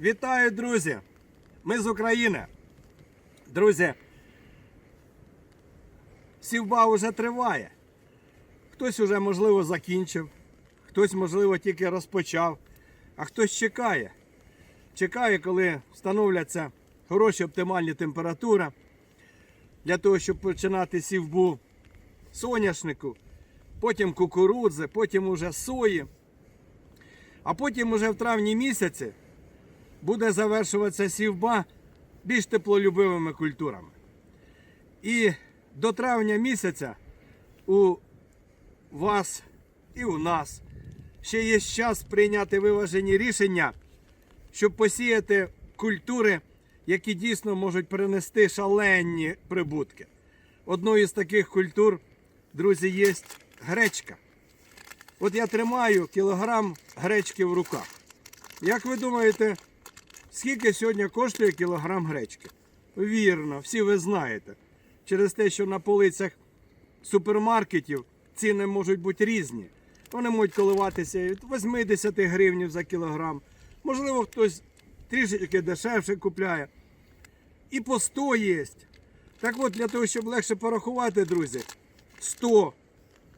Вітаю, друзі! Ми з України. Друзі, сівба вже триває. Хтось уже, можливо, закінчив, хтось, можливо, тільки розпочав, а хтось чекає. Чекає, коли встановляться хороші оптимальні температури для того, щоб починати сівбу соняшнику, потім кукурудзи, потім уже сої. А потім уже в травні місяці буде завершуватися сівба більш теплолюбивими культурами. І до травня місяця у вас і у нас ще є час прийняти виважені рішення, щоб посіяти культури, які дійсно можуть принести шалені прибутки. Одною з таких культур, друзі, є гречка. От я тримаю кілограм гречки в руках. Як ви думаєте, скільки сьогодні коштує кілограм гречки? Вірно, всі ви знаєте. Через те, що на полицях супермаркетів ціни можуть бути різні. Вони можуть коливатися від 80 гривнів за кілограм. Можливо, хтось трішечки дешевше купляє. І по 100 є. Так от, для того, щоб легше порахувати, друзі, 100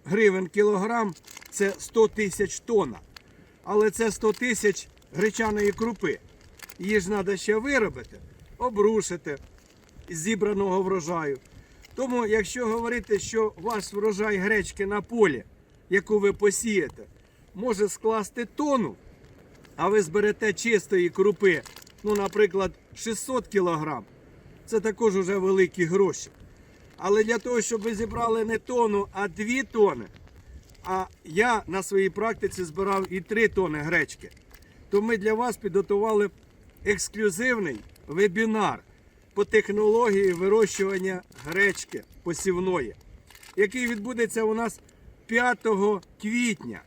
гривень кілограм це 100 тисяч тонна. Але це 100 тисяч гречаної крупи. Її ж треба ще виробити, обрушити зібраного врожаю. Тому, якщо говорити, що ваш врожай гречки на полі, яку ви посієте, може скласти тонну, а ви зберете чистої крупи, ну, наприклад, 600 кілограм, це також вже великі гроші. Але для того, щоб ви зібрали не тонну, а 2 тони, а я на своїй практиці збирав і 3 тони гречки, то ми для вас підготували ексклюзивний вебінар по технології вирощування гречки посівної, який відбудеться у нас 5 квітня.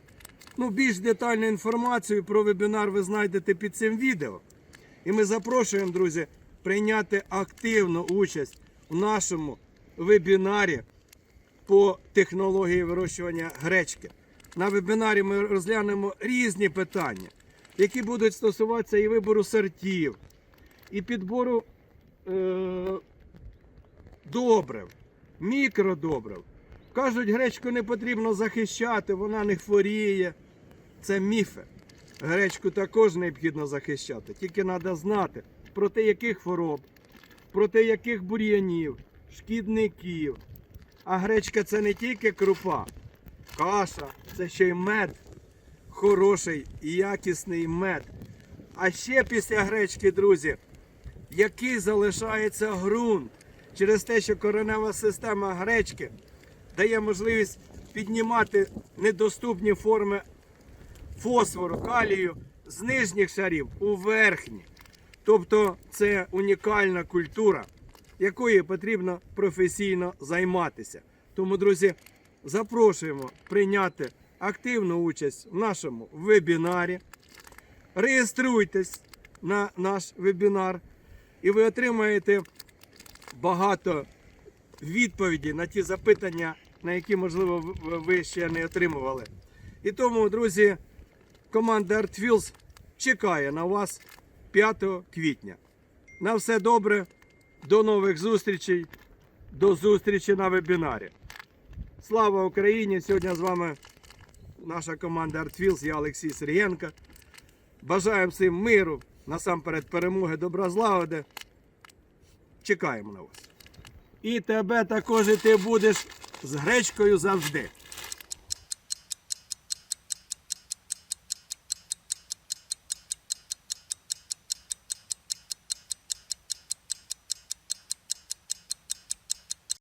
Ну, більш детальну інформацію про вебінар ви знайдете під цим відео. І ми запрошуємо, друзі, прийняти активну участь у нашому вебінарі по технології вирощування гречки. На вебінарі ми розглянемо різні питання, які будуть стосуватися і вибору сортів, і підбору е- добрив, мікродобрив. Кажуть, гречку не потрібно захищати, вона не хворіє. Це міфи. Гречку також необхідно захищати. Тільки треба знати, проти яких хвороб, проти яких бур'янів, шкідників. А гречка це не тільки крупа, каша, це ще й мед. Хороший і якісний мед. А ще після гречки, друзі, який залишається ґрунт через те, що коренева система гречки дає можливість піднімати недоступні форми фосфору, калію з нижніх шарів у верхні. Тобто це унікальна культура, якою потрібно професійно займатися. Тому, друзі, запрошуємо прийняти активну участь в нашому вебінарі. Реєструйтесь на наш вебінар, і ви отримаєте багато відповідей на ті запитання, на які, можливо, ви- ще не отримували. І тому, друзі, команда ArtFields чекає на вас 5 квітня. На все добре, до нових зустрічей, до зустрічі на вебінарі. Слава Україні! Сьогодні з вами наша команда Артфілс, я Олексій Сергієнко. Бажаємо всім миру, насамперед перемоги, добра злагоди. Чекаємо на вас. І тебе також і ти будеш з гречкою завжди.